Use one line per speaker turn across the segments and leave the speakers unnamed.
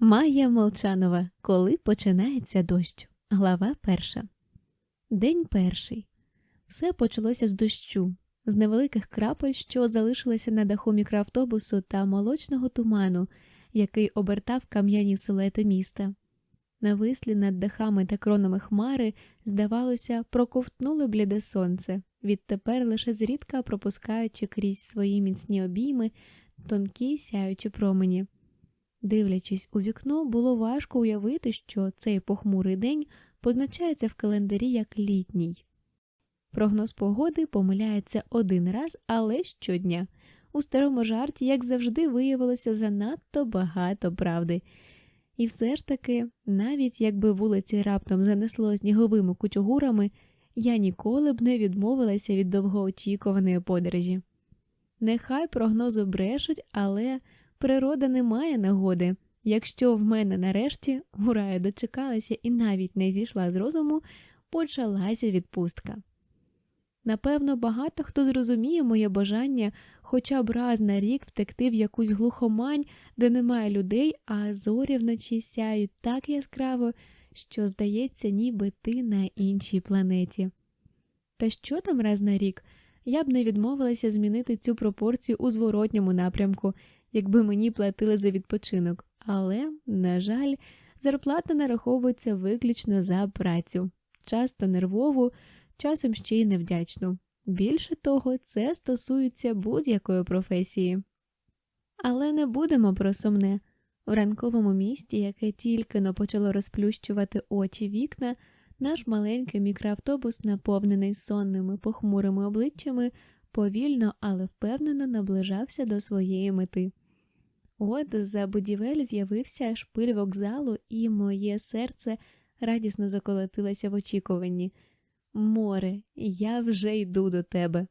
Майя Молчанова. Коли починається дощ. Глава перша. День перший. Все почалося з дощу, з невеликих крапель, що залишилися на даху мікроавтобусу та молочного туману, який обертав кам'яні силуети міста. Навислі над дахами та кронами хмари, здавалося, проковтнули бліде сонце, відтепер лише зрідка пропускаючи крізь свої міцні обійми тонкі сяючі промені. Дивлячись у вікно, було важко уявити, що цей похмурий день позначається в календарі як літній. Прогноз погоди помиляється один раз, але щодня. У старому жарті, як завжди, виявилося занадто багато правди. І все ж таки, навіть якби вулиці раптом занесло сніговими кучугурами, я ніколи б не відмовилася від довгоочікуваної подорожі. Нехай прогнози брешуть, але природа не має нагоди. Якщо в мене нарешті ура, дочекалася і навіть не зійшла з розуму, почалася відпустка. Напевно, багато хто зрозуміє моє бажання хоча б раз на рік втекти в якусь глухомань, де немає людей, а зорі вночі сяють так яскраво, що здається, ніби ти на іншій планеті. Та що там раз на рік? Я б не відмовилася змінити цю пропорцію у зворотньому напрямку, якби мені платили за відпочинок, але, на жаль, зарплата нараховується виключно за працю, часто нервову, часом ще й невдячну. Більше того, це стосується будь-якої професії. Але не будемо про сумне. В ранковому місті, яке тільки но почало розплющувати очі вікна, наш маленький мікроавтобус, наповнений сонними похмурими обличчями, повільно, але впевнено наближався до своєї мети. От за будівель з'явився шпиль вокзалу, і моє серце радісно заколотилося в очікуванні. Море, я вже йду до тебе.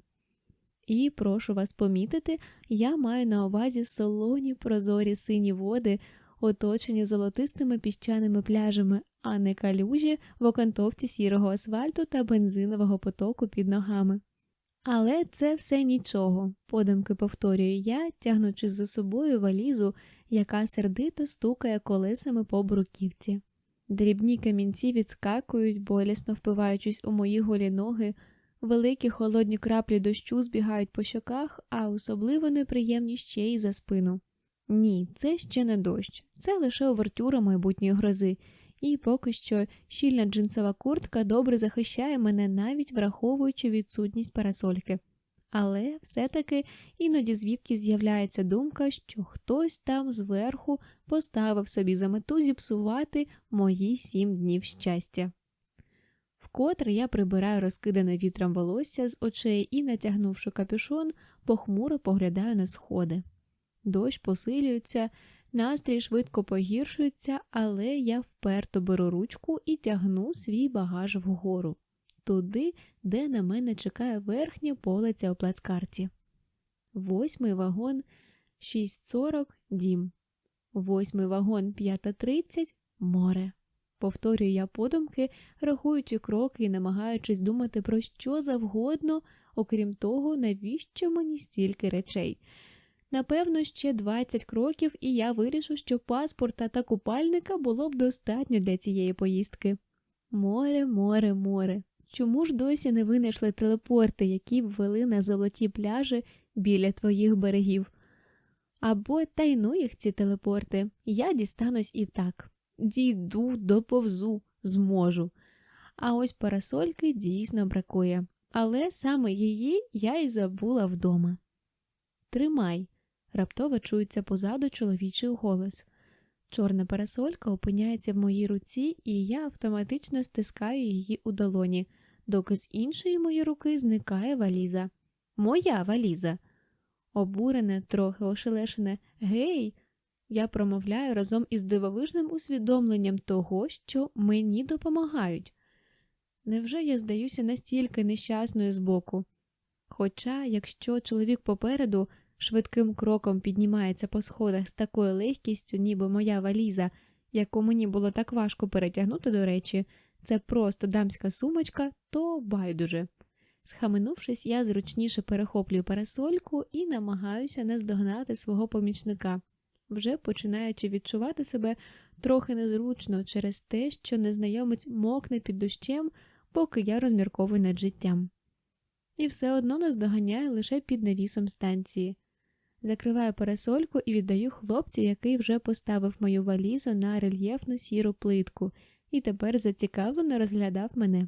І прошу вас помітити, я маю на увазі солоні прозорі сині води, оточені золотистими піщаними пляжами, а не калюжі в окантовці сірого асфальту та бензинового потоку під ногами. Але це все нічого, подумки повторюю я, тягнучи за собою валізу, яка сердито стукає колесами по бруківці. Дрібні камінці відскакують, болісно впиваючись у мої голі ноги, великі холодні краплі дощу збігають по щоках, а особливо неприємні ще й за спину. Ні, це ще не дощ, це лише овертюра майбутньої грози, і поки що щільна джинсова куртка добре захищає мене, навіть враховуючи відсутність парасольки. Але все-таки іноді звідки з'являється думка, що хтось там зверху поставив собі за мету зіпсувати мої сім днів щастя. Вкотре я прибираю розкидане вітром волосся з очей і, натягнувши капюшон, похмуро поглядаю на сходи. Дощ посилюється, настрій швидко погіршується, але я вперто беру ручку і тягну свій багаж вгору, туди, де на мене чекає верхня полиця у плацкарті. Восьмий вагон 6.40 дім. Восьмий вагон 5.30 море. Повторюю я подумки, рахуючи кроки і намагаючись думати про що завгодно, окрім того, навіщо мені стільки речей. Напевно, ще 20 кроків, і я вирішу, що паспорта та купальника було б достатньо для цієї поїздки. Море, море, море. Чому ж досі не винайшли телепорти, які б вели на золоті пляжі біля твоїх берегів? Або тайну їх ці телепорти, я дістанусь і так. Дійду, доповзу, зможу. А ось парасольки дійсно бракує, але саме її я й забула вдома. Тримай, раптово чується позаду чоловічий голос. Чорна парасолька опиняється в моїй руці, і я автоматично стискаю її у долоні, доки з іншої моєї руки зникає валіза. Моя валіза. Обурене, трохи ошелешене Гей. Я промовляю разом із дивовижним усвідомленням того, що мені допомагають. Невже я здаюся настільки нещасною збоку? Хоча, якщо чоловік попереду швидким кроком піднімається по сходах з такою легкістю, ніби моя валіза, яку мені було так важко перетягнути до речі, це просто дамська сумочка, то байдуже. Схаменувшись, я зручніше перехоплюю парасольку і намагаюся наздогнати свого помічника. вже починаючи відчувати себе трохи незручно через те, що незнайомець мокне під дощем, поки я розмірковую над життям. І все одно наздоганяю лише під навісом станції. Закриваю парасольку і віддаю хлопцю, який вже поставив мою валізу на рельєфну сіру плитку і тепер зацікавлено розглядав мене.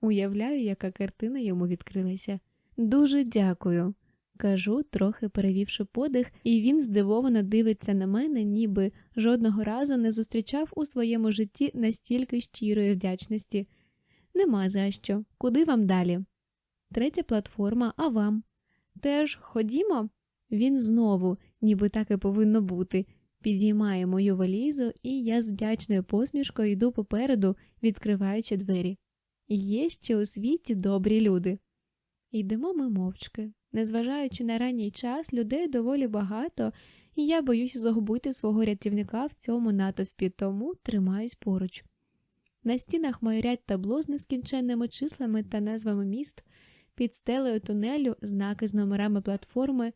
Уявляю, яка картина йому відкрилася. Дуже дякую, кажу, трохи перевівши подих, і він здивовано дивиться на мене, ніби жодного разу не зустрічав у своєму житті настільки щирої вдячності. Нема за що. Куди вам далі? Третя платформа, а вам? Теж ходімо? Він знову, ніби так і повинно бути, підіймає мою валізу, і я з вдячною посмішкою йду попереду, відкриваючи двері. Є ще у світі добрі люди. Йдемо ми мовчки. Незважаючи на ранній час, людей доволі багато, і я боюсь загубити свого рятівника в цьому натовпі, тому тримаюсь поруч. На стінах майорять табло з нескінченними числами та назвами міст, під стелею тунелю знаки з номерами платформи,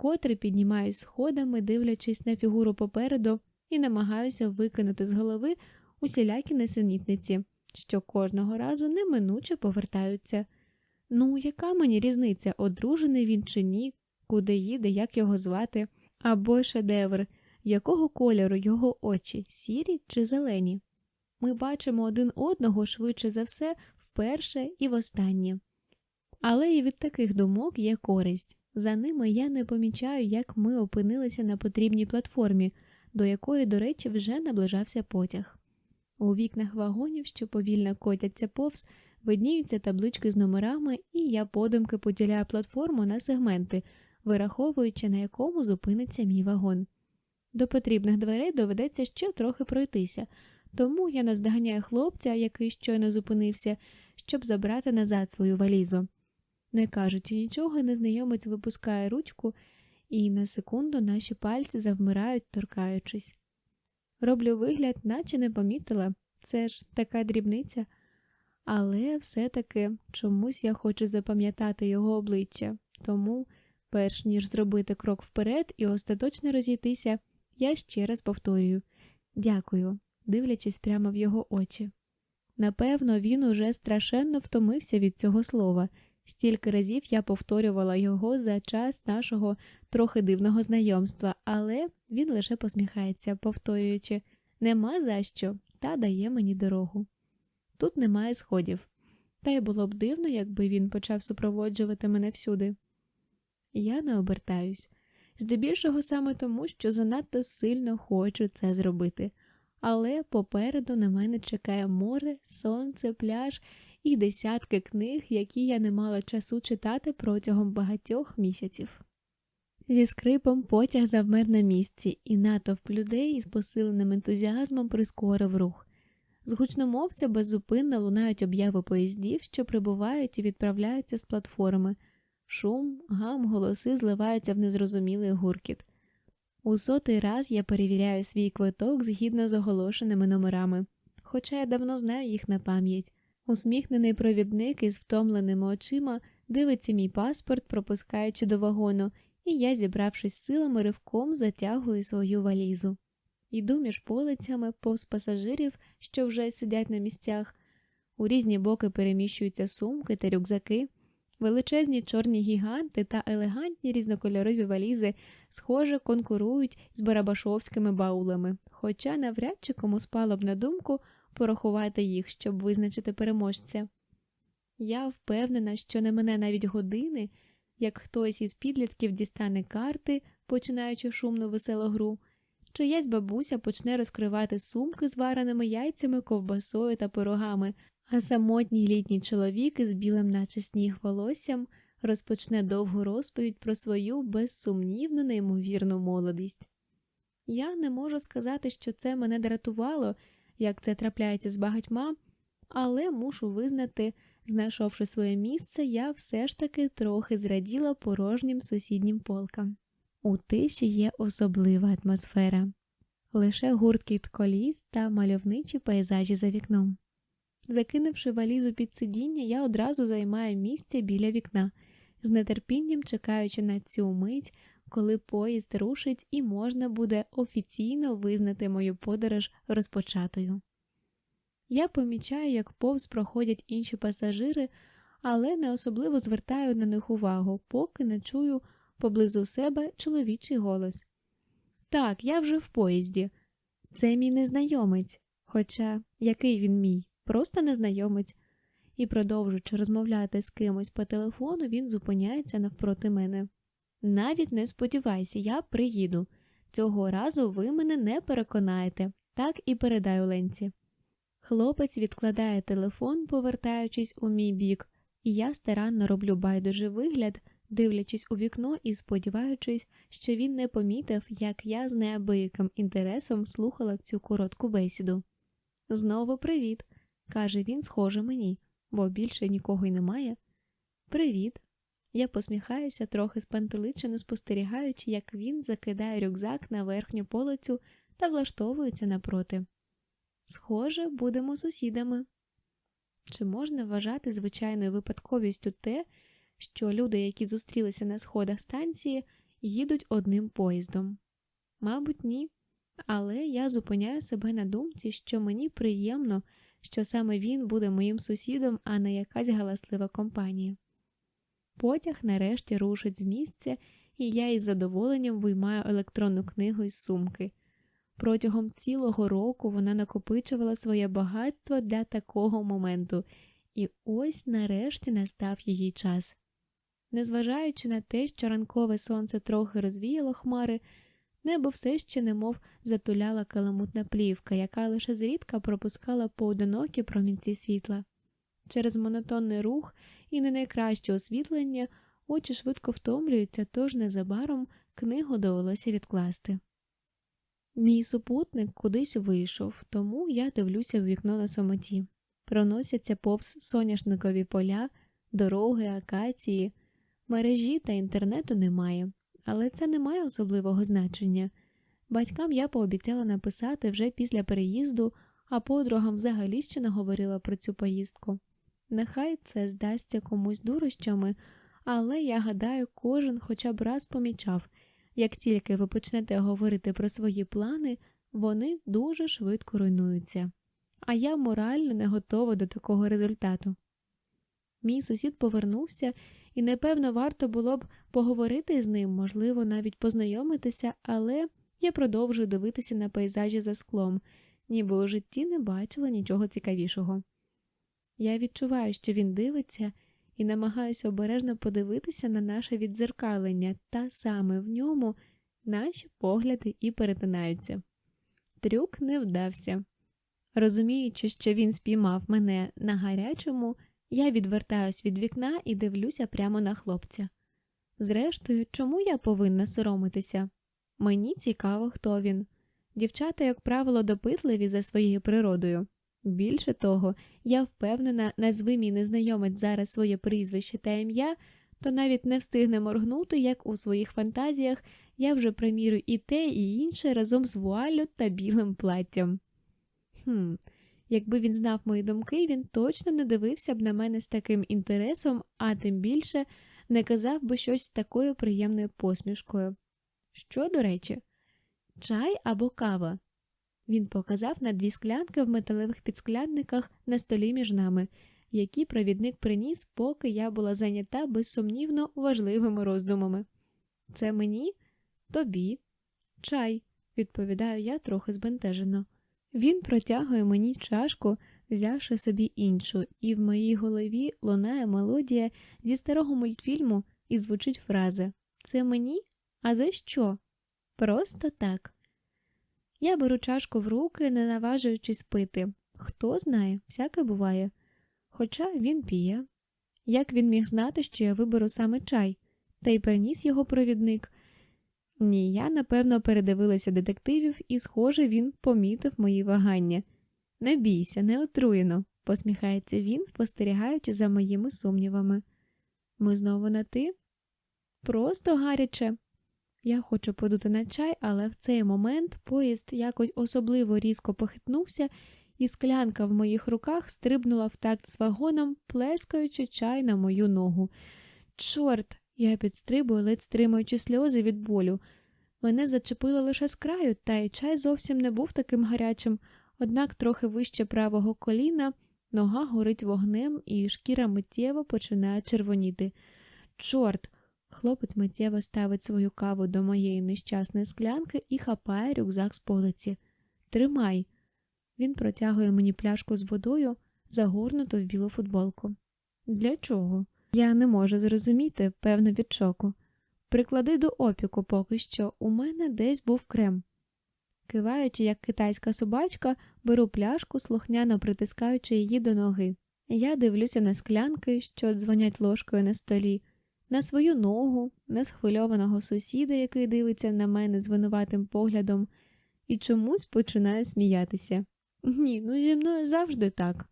вкотре піднімаюсь сходами, дивлячись на фігуру попереду, і намагаюся викинути з голови усілякі несенітниці, що кожного разу неминуче повертаються. Ну, яка мені різниця, одружений він чи ні, куди їде, як його звати, або шедевр, якого кольору його очі, сірі чи зелені? Ми бачимо один одного швидше за все вперше і востаннє. Але і від таких думок є користь. За ними я не помічаю, як ми опинилися на потрібній платформі, до якої, до речі, вже наближався потяг. У вікнах вагонів, що повільно котяться повз, видніються таблички з номерами, і я подумки поділяю платформу на сегменти, вираховуючи, на якому зупиниться мій вагон. До потрібних дверей доведеться ще трохи пройтися, тому я наздоганяю хлопця, який щойно зупинився, щоб забрати назад свою валізу. Не кажучи нічого, незнайомець випускає ручку, і на секунду наші пальці завмирають, торкаючись. Роблю вигляд, наче не помітила, це ж така дрібниця, але все-таки чомусь я хочу запам'ятати його обличчя, тому, перш ніж зробити крок вперед і остаточно розійтися, я ще раз повторюю дякую, дивлячись прямо в його очі. Напевно, він уже страшенно втомився від цього слова. Стільки разів я повторювала його за час нашого трохи дивного знайомства, але він лише посміхається, повторюючи нема за що, та дає мені дорогу. Тут немає сходів, та й було б дивно, якби він почав супроводжувати мене всюди. Я не обертаюсь, здебільшого саме тому, що занадто сильно хочу це зробити, але попереду на мене чекає море, сонце, пляж і десятки книг, які я не мала часу читати протягом багатьох місяців. Зі скрипом потяг завмер на місці, і натовп людей із посиленим ентузіазмом прискорив рух. З гучномовця беззупинно лунають обяви поїздів, що прибувають і відправляються з платформи. Шум, гам, голоси зливаються в незрозумілий гуркіт. У сотий раз я перевіряю свій квиток згідно з оголошеними номерами, хоча я давно знаю їх на пам'ять. Усміхнений провідник із втомленими очима дивиться мій паспорт, пропускаючи до вагону, і я, зібравшись силами, ривком затягую свою валізу. Йду між полицями повз пасажирів, що вже сидять на місцях. У різні боки переміщуються сумки та рюкзаки, величезні чорні гіганти та елегантні різнокольорові валізи, схоже, конкурують з барабашовськими баулами, хоча навряд чи кому спало б на думку порахувати їх, щоб визначити переможця. Я впевнена, що не мене навіть години, як хтось із підлітків дістане карти, починаючи шумну веселу гру, чиясь бабуся почне розкривати сумки з вареними яйцями, ковбасою та пирогами, а самотній літній чоловік із білим, наче сніг волоссям, розпочне довгу розповідь про свою безсумнівну неймовірну молодість. Я не можу сказати, що це мене дратувало як це трапляється з багатьма, але мушу визнати, знайшовши своє місце, я все ж таки трохи зраділа порожнім сусіднім полкам. У тиші є особлива атмосфера, лише гурткіт коліс та мальовничі пейзажі за вікном. Закинувши валізу під сидіння, я одразу займаю місце біля вікна, з нетерпінням чекаючи на цю мить, коли поїзд рушить і можна буде офіційно визнати мою подорож розпочатою. Я помічаю, як повз проходять інші пасажири, але не особливо звертаю на них увагу, поки не чую поблизу себе чоловічий голос. Так, я вже в поїзді. Це мій незнайомець, хоча який він мій, просто незнайомець, і, продовжуючи розмовляти з кимось по телефону, він зупиняється навпроти мене. Навіть не сподівайся, я приїду. Цього разу ви мене не переконаєте, так і передаю Ленці. Хлопець відкладає телефон, повертаючись у мій бік, і я старанно роблю байдужий вигляд, дивлячись у вікно і сподіваючись, що він не помітив, як я з неабияким інтересом слухала цю коротку бесіду. Знову привіт, каже він, схоже мені, бо більше нікого й немає. Привіт. Я посміхаюся, трохи спантеличено спостерігаючи, як він закидає рюкзак на верхню полицю та влаштовується напроти. Схоже, будемо сусідами. Чи можна вважати звичайною випадковістю те, що люди, які зустрілися на сходах станції, їдуть одним поїздом? Мабуть, ні. Але я зупиняю себе на думці, що мені приємно, що саме він буде моїм сусідом, а не якась галаслива компанія. Потяг нарешті рушить з місця, і я із задоволенням виймаю електронну книгу із сумки. Протягом цілого року вона накопичувала своє багатство для такого моменту, і ось нарешті настав її час. Незважаючи на те, що ранкове сонце трохи розвіяло хмари, небо все ще немов затуляла каламутна плівка, яка лише зрідка пропускала поодинокі промінці світла. Через монотонний рух і не найкраще освітлення очі швидко втомлюються, тож незабаром книгу довелося відкласти. Мій супутник кудись вийшов, тому я дивлюся в вікно на самоті. Проносяться повз соняшникові поля, дороги, акації, мережі та інтернету немає, але це не має особливого значення. Батькам я пообіцяла написати вже після переїзду, а подругам взагалі ще не говорила про цю поїздку. Нехай це здасться комусь дурощами, але я гадаю, кожен хоча б раз помічав. Як тільки ви почнете говорити про свої плани, вони дуже швидко руйнуються, а я морально не готова до такого результату. Мій сусід повернувся, і, напевно, варто було б поговорити з ним, можливо, навіть познайомитися, але я продовжую дивитися на пейзажі за склом, ніби у житті не бачила нічого цікавішого. Я відчуваю, що він дивиться і намагаюся обережно подивитися на наше віддзеркалення, та саме в ньому наші погляди і перетинаються. Трюк не вдався. Розуміючи, що він спіймав мене на гарячому, я відвертаюсь від вікна і дивлюся прямо на хлопця. Зрештою, чому я повинна соромитися? Мені цікаво, хто він. Дівчата, як правило, допитливі за своєю природою. Більше того, я впевнена, назви мій незнайомець зараз своє прізвище та ім'я, то навіть не встигне моргнути, як у своїх фантазіях я вже примірю і те, і інше разом з вуаллю та білим платтям. Хм, якби він знав мої думки, він точно не дивився б на мене з таким інтересом, а тим більше не казав би щось з такою приємною посмішкою. Що, до речі, чай або кава? Він показав на дві склянки в металевих підсклянниках на столі між нами, які провідник приніс, поки я була зайнята безсумнівно важливими роздумами. Це мені, тобі, чай, відповідаю я трохи збентежено. Він протягує мені чашку, взявши собі іншу, і в моїй голові лунає мелодія зі старого мультфільму і звучить фраза Це мені? А за що? Просто так. Я беру чашку в руки, не наважуючись пити. Хто знає, всяке буває. Хоча він п'є. Як він міг знати, що я виберу саме чай, та й приніс його провідник. Ні, я, напевно, передивилася детективів, і, схоже, він помітив мої вагання. Не бійся, не отруєно, посміхається він, спостерігаючи за моїми сумнівами. Ми знову на ти? Просто гаряче. Я хочу подути на чай, але в цей момент поїзд якось особливо різко похитнувся, і склянка в моїх руках стрибнула в такт з вагоном, плескаючи чай на мою ногу. Чорт, Я підстрибую, ледь стримуючи сльози від болю. Мене зачепило лише з краю, та й чай зовсім не був таким гарячим, однак трохи вище правого коліна нога горить вогнем, і шкіра миттєво починає червоніти. Чорт! Хлопець миттєво ставить свою каву до моєї нещасної склянки і хапає рюкзак з полиці. Тримай. Він протягує мені пляшку з водою, загорнуту в білу футболку. Для чого? Я не можу зрозуміти, певно, від шоку. Приклади до опіку поки що, у мене десь був крем. Киваючи, як китайська собачка, беру пляшку, слухняно притискаючи її до ноги. Я дивлюся на склянки, що дзвонять ложкою на столі, на свою ногу, на схвильованого сусіда, який дивиться на мене з винуватим поглядом, і чомусь починаю сміятися. Ні, ну зі мною завжди так.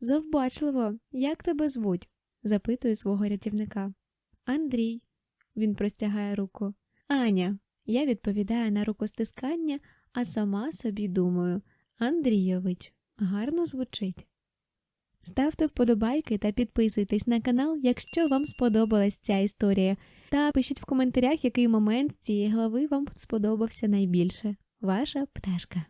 Завбачливо, як тебе звуть? запитую свого рятівника. Андрій. Він простягає руку. Аня. Я відповідаю на рукостискання, а сама собі думаю Андрійович, гарно звучить. Ставте вподобайки та підписуйтесь на канал, якщо вам сподобалась ця історія, та пишіть в коментарях, який момент цієї глави вам сподобався найбільше. Ваша пташка.